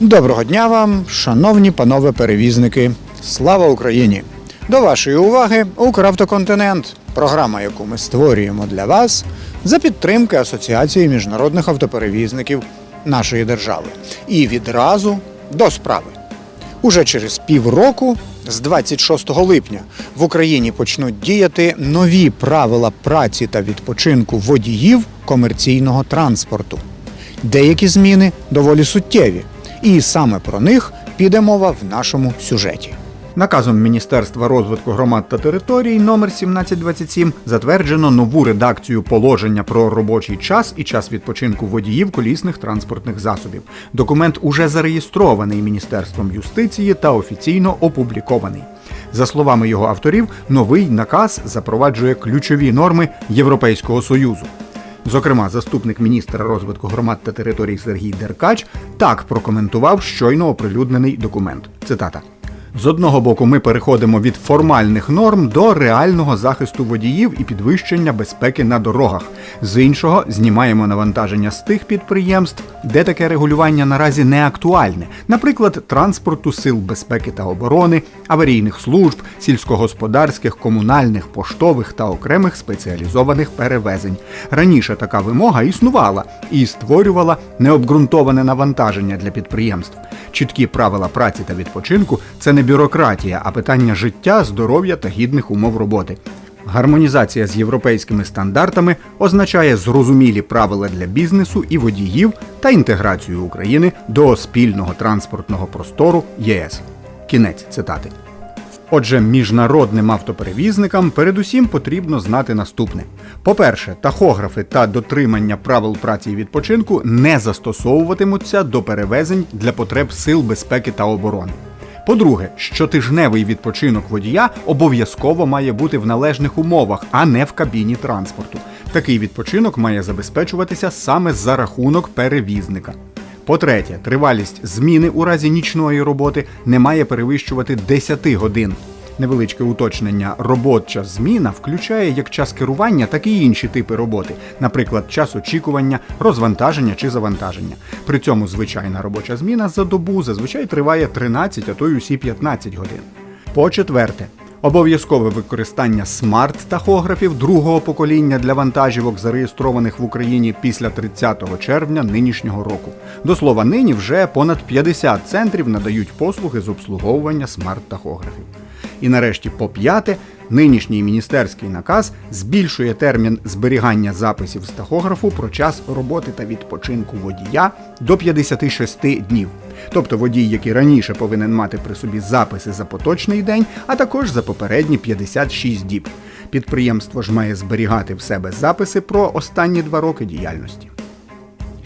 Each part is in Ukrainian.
Доброго дня вам, шановні панове перевізники. Слава Україні! До вашої уваги Укравтоконтинент, програма, яку ми створюємо для вас за підтримки Асоціації міжнародних автоперевізників нашої держави. І відразу до справи. Уже через півроку, з 26 липня, в Україні почнуть діяти нові правила праці та відпочинку водіїв комерційного транспорту. Деякі зміни доволі суттєві, і саме про них піде мова в нашому сюжеті. Наказом Міністерства розвитку громад та територій номер 1727 затверджено нову редакцію положення про робочий час і час відпочинку водіїв колісних транспортних засобів. Документ уже зареєстрований Міністерством юстиції та офіційно опублікований. За словами його авторів, новий наказ запроваджує ключові норми Європейського союзу. Зокрема, заступник міністра розвитку громад та територій Сергій Деркач так прокоментував щойно оприлюднений документ. Цитата. З одного боку, ми переходимо від формальних норм до реального захисту водіїв і підвищення безпеки на дорогах. З іншого, знімаємо навантаження з тих підприємств, де таке регулювання наразі не актуальне, наприклад, транспорту сил безпеки та оборони, аварійних служб, сільськогосподарських, комунальних, поштових та окремих спеціалізованих перевезень. Раніше така вимога існувала і створювала необґрунтоване навантаження для підприємств. Чіткі правила праці та відпочинку це не бюрократія, а питання життя, здоров'я та гідних умов роботи. Гармонізація з європейськими стандартами означає зрозумілі правила для бізнесу і водіїв та інтеграцію України до спільного транспортного простору ЄС. Кінець цитати. Отже, міжнародним автоперевізникам передусім потрібно знати наступне: по-перше, тахографи та дотримання правил праці і відпочинку не застосовуватимуться до перевезень для потреб сил безпеки та оборони. По-друге, щотижневий відпочинок водія обов'язково має бути в належних умовах, а не в кабіні транспорту. Такий відпочинок має забезпечуватися саме за рахунок перевізника. По-третє, тривалість зміни у разі нічної роботи не має перевищувати 10 годин. Невеличке уточнення робоча зміна включає як час керування, так і інші типи роботи, наприклад, час очікування, розвантаження чи завантаження. При цьому звичайна робоча зміна за добу зазвичай триває 13, а то й усі 15 годин. По четверте, Обов'язкове використання смарт-тахографів другого покоління для вантажівок, зареєстрованих в Україні після 30 червня нинішнього року. До слова, нині вже понад 50 центрів надають послуги з обслуговування смарт-тахографів. І нарешті, по п'яте, нинішній міністерський наказ збільшує термін зберігання записів з тахографу про час роботи та відпочинку водія до 56 днів. Тобто водій, який раніше повинен мати при собі записи за поточний день, а також за попередні 56 діб. Підприємство ж має зберігати в себе записи про останні два роки діяльності.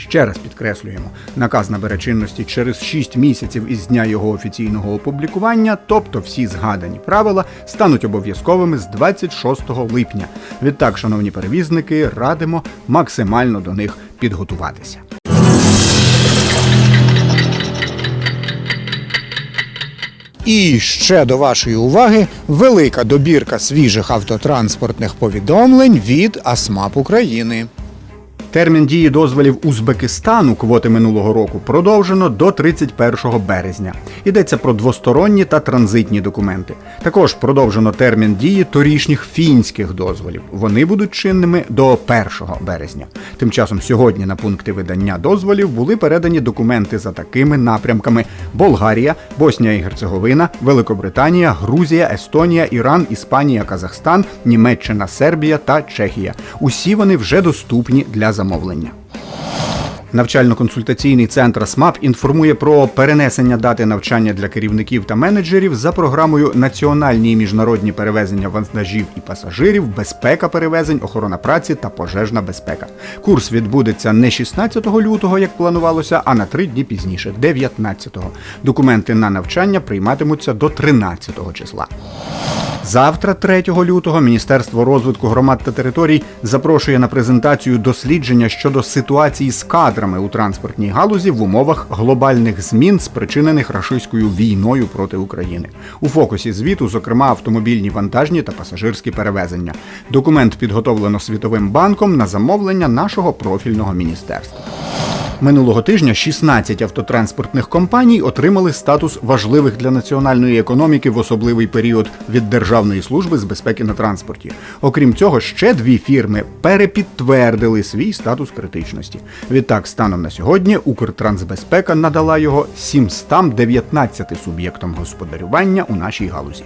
Ще раз підкреслюємо, наказ набере чинності через 6 місяців із дня його офіційного опублікування, тобто всі згадані правила стануть обов'язковими з 26 липня. Відтак, шановні перевізники, радимо максимально до них підготуватися. І ще до вашої уваги велика добірка свіжих автотранспортних повідомлень від АСМАП України. Термін дії дозволів Узбекистану квоти минулого року продовжено до 31 березня. Йдеться про двосторонні та транзитні документи. Також продовжено термін дії торішніх фінських дозволів. Вони будуть чинними до 1 березня. Тим часом сьогодні на пункти видання дозволів були передані документи за такими напрямками: Болгарія, Боснія і Герцеговина, Великобританія, Грузія, Естонія, Іран, Іспанія, Казахстан, Німеччина, Сербія та Чехія. Усі вони вже доступні для замовлення. Навчально-консультаційний центр СМАП інформує про перенесення дати навчання для керівників та менеджерів за програмою Національні і міжнародні перевезення вантажів і пасажирів, безпека перевезень, охорона праці та пожежна безпека. Курс відбудеться не 16 лютого, як планувалося, а на три дні пізніше, 19-го. Документи на навчання прийматимуться до 13-го числа. Завтра, 3 лютого, Міністерство розвитку громад та територій запрошує на презентацію дослідження щодо ситуації з кадрами у транспортній галузі в умовах глобальних змін, спричинених рашистською війною проти України. У фокусі звіту, зокрема, автомобільні вантажні та пасажирські перевезення. Документ підготовлено Світовим банком на замовлення нашого профільного міністерства. Минулого тижня 16 автотранспортних компаній отримали статус важливих для національної економіки в особливий період від Державної служби з безпеки на транспорті. Окрім цього, ще дві фірми перепідтвердили свій статус критичності. Відтак, станом на сьогодні, Укртрансбезпека надала його 719 суб'єктам господарювання у нашій галузі.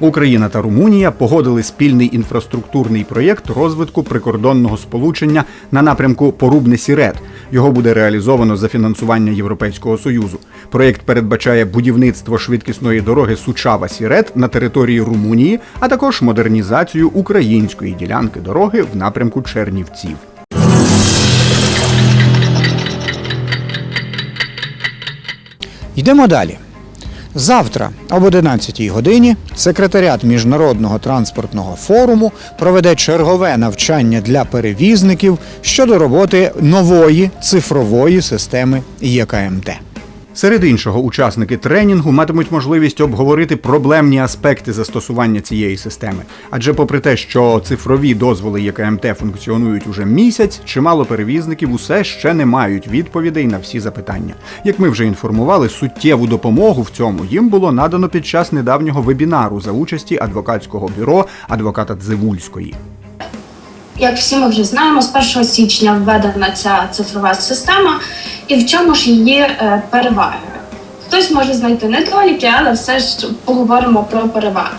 Україна та Румунія погодили спільний інфраструктурний проєкт розвитку прикордонного сполучення на напрямку Порубне Сірет. Його буде реалізовано за фінансування Європейського союзу. Проєкт передбачає будівництво швидкісної дороги Сучава Сірет на території Румунії, а також модернізацію української ділянки дороги в напрямку Чернівців. Йдемо далі. Завтра об 11 годині секретаріат Міжнародного транспортного форуму проведе чергове навчання для перевізників щодо роботи нової цифрової системи ЄКМТ. Серед іншого, учасники тренінгу матимуть можливість обговорити проблемні аспекти застосування цієї системи. Адже, попри те, що цифрові дозволи ЄКМТ функціонують уже місяць, чимало перевізників усе ще не мають відповідей на всі запитання. Як ми вже інформували, суттєву допомогу в цьому їм було надано під час недавнього вебінару за участі адвокатського бюро адвоката Дзивульської. Як всі ми вже знаємо, з 1 січня введена ця цифрова система, і в чому ж її е, переваги? Хтось може знайти недоліки, але все ж поговоримо про переваги.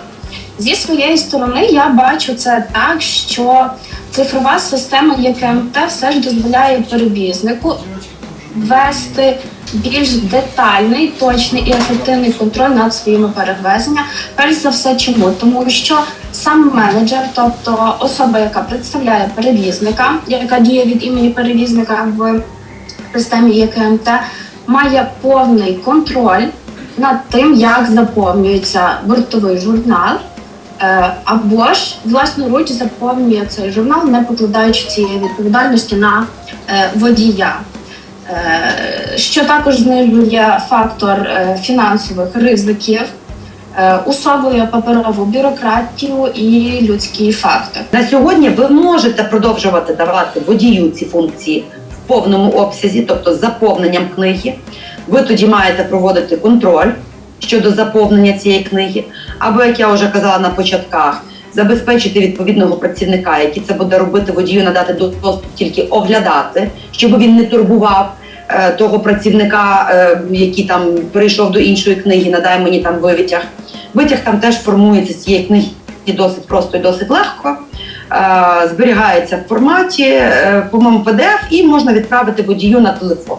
Зі своєї сторони я бачу це так, що цифрова система ЄКМТ все ж дозволяє перевізнику вести більш детальний, точний і ефективний контроль над своїми перевезеннями. Перш за все, чому? Тому що сам менеджер, тобто особа, яка представляє перевізника, яка діє від імені перевізника в системі ЄКМТ, має повний контроль над тим, як заповнюється бортовий журнал. Е, Або ж власноруч заповнює цей журнал, не покладаючи цієї відповідальності на е, водія. Е, що також знижує фактор фінансових ризиків, усовує паперову бюрократію і людський фактор. На сьогодні ви можете продовжувати давати водію ці функції повному обсязі, тобто з заповненням книги. Ви тоді маєте проводити контроль щодо заповнення цієї книги, або, як я вже казала на початках, забезпечити відповідного працівника, який це буде робити водію, надати доступ тільки оглядати, щоб він не турбував е, того працівника, е, який там перейшов до іншої книги, надай мені там витяг. Витяг там теж формується з цієї книги досить просто і досить легко. Е, зберігається в форматі, е, по-моєму, PDF, і можна відправити водію на телефон.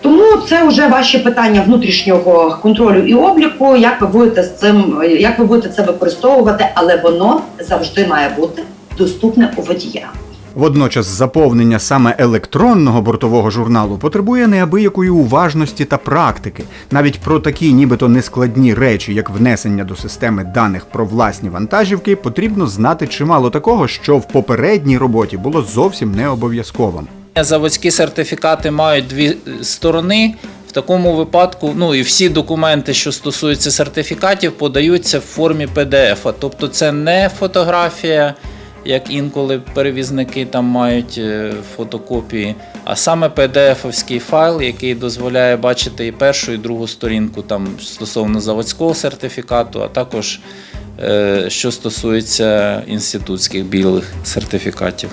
Тому це вже ваші питання внутрішнього контролю і обліку, як ви будете з цим, як ви будете це використовувати, але воно завжди має бути доступне у водія. Водночас заповнення саме електронного бортового журналу потребує неабиякої уважності та практики. Навіть про такі нібито нескладні речі, як внесення до системи даних про власні вантажівки, потрібно знати чимало такого, що в попередній роботі було зовсім не обов'язковим. Заводські сертифікати мають дві сторони. В такому випадку, ну і всі документи, що стосуються сертифікатів, подаються в формі PDF. Тобто це не фотографія, як інколи перевізники там мають е, фотокопії, а саме PDF-овський файл, який дозволяє бачити і першу, і другу сторінку там стосовно заводського сертифікату, а також е, що стосується інститутських білих сертифікатів.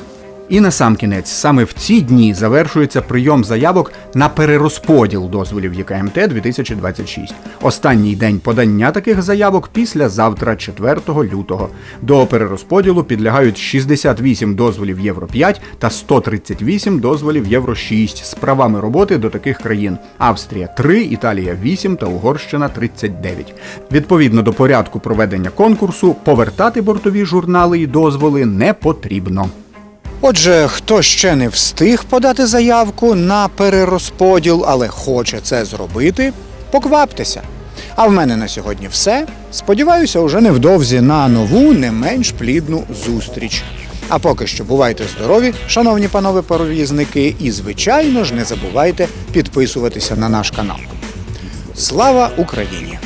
І на сам кінець, саме в ці дні завершується прийом заявок на перерозподіл дозволів ЄКМТ 2026. Останній день подання таких заявок після завтра, 4 лютого. До перерозподілу підлягають 68 дозволів Євро 5 та 138 дозволів Євро 6 з правами роботи до таких країн: Австрія 3, Італія 8 та Угорщина 39. Відповідно до порядку проведення конкурсу, повертати бортові журнали і дозволи не потрібно. Отже, хто ще не встиг подати заявку на перерозподіл, але хоче це зробити, покваптеся. А в мене на сьогодні все. Сподіваюся, уже невдовзі на нову, не менш плідну зустріч. А поки що бувайте здорові, шановні панове перевізники, і звичайно ж не забувайте підписуватися на наш канал. Слава Україні!